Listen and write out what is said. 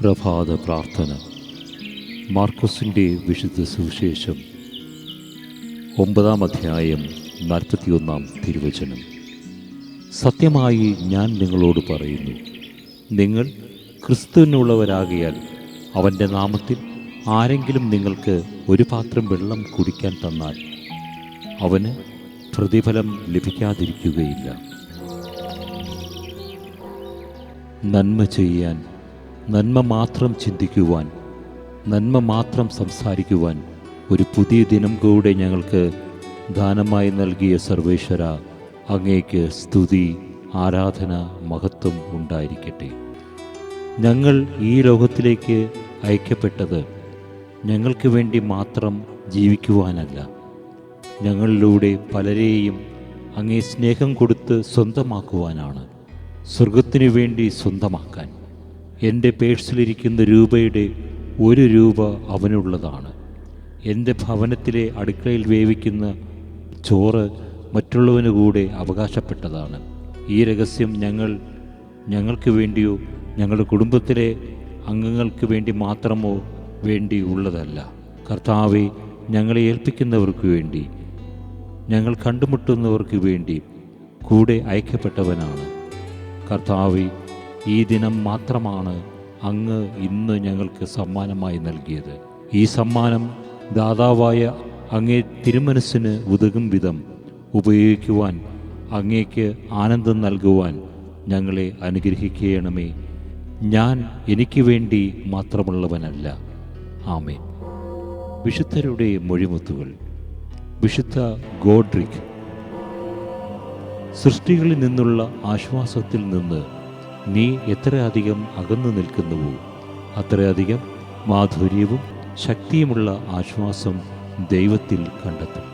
പ്രഭാത പ്രാർത്ഥന. മാർക്കോസിന്റെ വിശുദ്ധ സുവിശേഷം ഒമ്പതാം അധ്യായം നാൽപ്പത്തിയൊന്നാം തിരുവചനം. സത്യമായി ഞാൻ നിങ്ങളോട് പറയുന്നു നിങ്ങൾ ക്രിസ്തുവിനുള്ളവരാകിയാൽ അവന്റെ നാമത്തിൽ ആരെങ്കിലും നിങ്ങൾക്ക് ഒരു പാത്രം വെള്ളം കുടിക്കാൻ തന്നാൽ അവന് പ്രതിഫലം ലഭിക്കാതിരിക്കുകയില്ല. നന്മ ചെയ്യാൻ നന്മ മാത്രം ചിന്തിക്കുവാൻ നന്മ മാത്രം സംസാരിക്കുവാൻ ഒരു പുതിയ ദിനം കൂടെ ഞങ്ങൾക്ക് ദാനമായി നൽകിയ സർവേശ്വര അങ്ങേക്ക് സ്തുതി ആരാധന മഹത്വം ഉണ്ടായിരിക്കട്ടെ. ഞങ്ങൾ ഈ ലോകത്തിലേക്ക് അയക്കപ്പെട്ടത് ഞങ്ങൾക്ക് വേണ്ടി മാത്രം ജീവിക്കുവാനല്ല. ഞങ്ങളിലൂടെ പലരെയും അങ്ങേ സ്നേഹം കൊടുത്ത് സ്വന്തമാക്കുവാനാണ്. സ്വർഗത്തിനു വേണ്ടി സ്വന്തമാക്കാൻ. എന്റെ പേഴ്സിലിരിക്കുന്ന രൂപയുടെ ഒരു രൂപ അവനുള്ളതാണ്. എന്റെ ഭവനത്തിലെ അടുക്കളയിൽ വേവിക്കുന്ന ചോറ് മറ്റുള്ളവന് കൂടെ അവകാശപ്പെട്ടതാണ്. ഈ രഹസ്യം ഞങ്ങൾ ഞങ്ങൾക്ക് വേണ്ടിയോ ഞങ്ങളുടെ കുടുംബത്തിലെ അംഗങ്ങൾക്ക് വേണ്ടി മാത്രമോ വേണ്ടി ഉള്ളതല്ല. കർത്താവെ ഞങ്ങളെ ഏൽപ്പിക്കുന്നവർക്ക് വേണ്ടി ഞങ്ങൾ കണ്ടുമുട്ടുന്നവർക്ക് വേണ്ടി കൂടെ അയക്കപ്പെട്ടവനാണ്. കർത്താവെ ഈ ദിനം മാത്രമാണ് അങ്ങ് ഇന്ന് ഞങ്ങൾക്ക് സമ്മാനമായി നൽകിയത്. ഈ സമ്മാനം ദാതാവായ അങ്ങേ തിരുമനസ്സിന് ഉതകും വിധം ഉപയോഗിക്കുവാൻ അങ്ങേക്ക് ആനന്ദം നൽകുവാൻ ഞങ്ങളെ അനുഗ്രഹിക്കണമേ. ഞാൻ എനിക്ക് വേണ്ടി മാത്രമുള്ളവനല്ല. ആമേ വിശുദ്ധരുടെ മൊഴിമുത്തുകൾ. വിശുദ്ധ ഗോഡ്രിക്. സൃഷ്ടികളിൽ നിന്നുള്ള ആശ്വാസത്തിൽ നിന്ന് നീ എത്രയധികം അകന്നു നിൽക്കുന്നുവോ അത്രയധികം മാധുര്യവും ശക്തിയുമുള്ള ആശ്വാസം ദൈവത്തിൽ കണ്ടെത്തും.